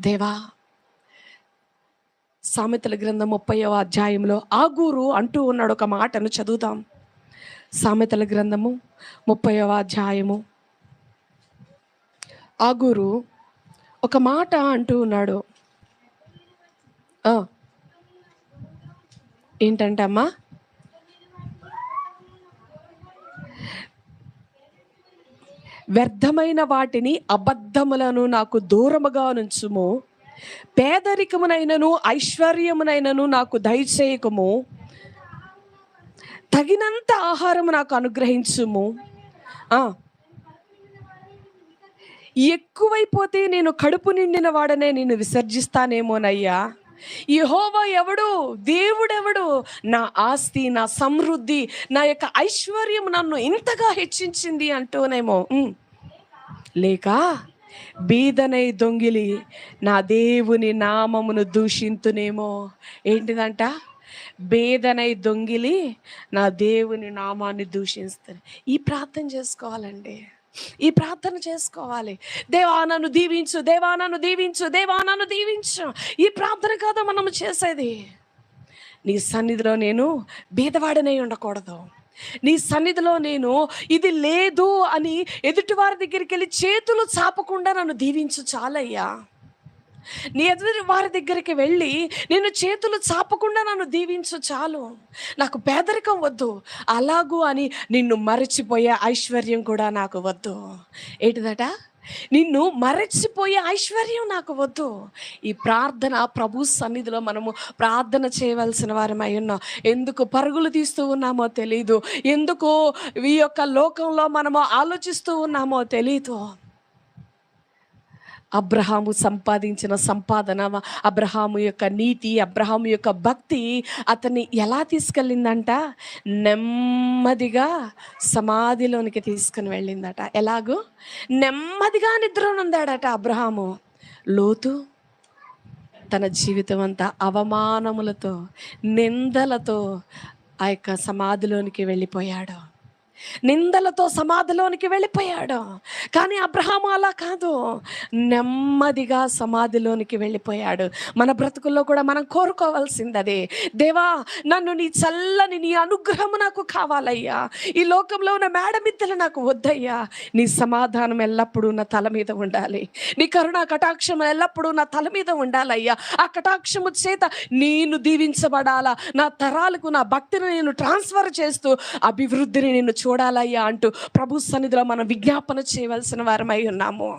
దేవా సామెతల గ్రంథం ముప్పైవ అధ్యాయంలో ఆగూరు అంటూ ఉన్నాడు ఒక మాటను చదువుతాం సామెతల గ్రంథము ముప్పైవ అధ్యాయము. ఆగూరు ఒక మాట అంటూ ఉన్నాడు. ఏంటంటే అమ్మా వ్యర్థమైన వాటిని అబద్ధములను నాకు దూరముగా నుంచుము. పేదరికమునైనను ఐశ్వర్యమునైనను నాకు దయచేయకము. తగినంత ఆహారము నాకు అనుగ్రహించుము. ఎక్కువైపోతే నేను కడుపు నిండిన వాడనే నేను విసర్జిస్తానేమోనయ్యా. యహోవా ఎవడు? దేవుడెవడు? నా ఆస్తి నా సమృద్ధి నా యొక్క ఐశ్వర్యం నన్ను ఇంతగా హెచ్చించింది అంటూనేమో. లేక బీదనై దొంగిలి నా దేవుని నామమును దూషింతునేమో. ఏంటిదంట? బేదనై దొంగిలి నా దేవుని నామాన్ని దూషిస్తాను ఈ ప్రార్థన చేసుకోవాలండి. ఈ ప్రార్థన చేసుకోవాలి. దేవా నన్ను దీవించు దేవా నన్ను దీవించు దేవా నన్ను దీవించు. ఈ ప్రార్థన కాదు మనము చేసేది. నీ సన్నిధిలో నేను బీదవాడనై ఉండకూడదు. నీ సన్నిధిలో నేను ఇది లేదు అని ఎదుటివారి దగ్గరికి వెళ్ళి చేతులు చాపకుండా నన్ను దీవించు చాలయ్యా. నీ ఎదురు వారి దగ్గరికి వెళ్ళి నేను చేతులు చాపకుండా నన్ను దీవించు చాలు. నాకు పేదరికం వద్దు. అలాగూ అని నిన్ను మరచిపోయే ఐశ్వర్యం కూడా నాకు వద్దు. ఏంటిదట? నిన్ను మరచిపోయే ఐశ్వర్యం నాకు వద్దు. ఈ ప్రార్థన ప్రభు సన్నిధిలో మనము ప్రార్థన చేయవలసిన వారమై ఉన్నాం. ఎందుకు పరుగులు తీస్తూ ఉన్నామో తెలీదు. ఎందుకు ఈ యొక్క లోకంలో మనము ఆలోచిస్తూ ఉన్నామో తెలీదు. అబ్రహాము సంపాదించిన సంపాదన అబ్రహాము యొక్క నీతి అబ్రహాము యొక్క భక్తి అతన్ని ఎలా తీసుకెళ్ళిందంట? నెమ్మదిగా సమాధిలోనికి తీసుకుని వెళ్ళిందట. ఎలాగో? నెమ్మదిగా నిద్రనుందాడట అబ్రహాము. లోతు తన జీవితం అంతా అవమానములతో నిందలతో ఆ యొక్క సమాధిలోనికి వెళ్ళిపోయాడు. నిందలతో సమాధిలోనికి వెళ్ళిపోయాడు. కానీ అబ్రహాము అలా కాదు. నెమ్మదిగా సమాధిలోనికి వెళ్ళిపోయాడు. మన బ్రతుకుల్లో కూడా మనం కోరుకోవాల్సింది అదే దేవా నన్ను నీ చల్లని నీ అనుగ్రహము నాకు కావాలయ్యా. ఈ లోకంలో ఉన్న మేడమిద్దలు నాకు వద్దయ్యా. నీ సమాధానం ఎల్లప్పుడూ నా తల మీద ఉండాలి. నీ కరుణ కటాక్షం ఎల్లప్పుడూ నా తల మీద ఉండాలయ్యా. ఆ కటాక్షము చేత నేను దీవించబడాలా? నా తరాలకు నా భక్తిని నేను ట్రాన్స్ఫర్ చేస్తూ అభివృద్ధిని నేను చూడాలయ్యా అంటూ ప్రభు సన్నిధిలో మనం విజ్ఞాపన చేయవలసిన వారమై ఉన్నాము.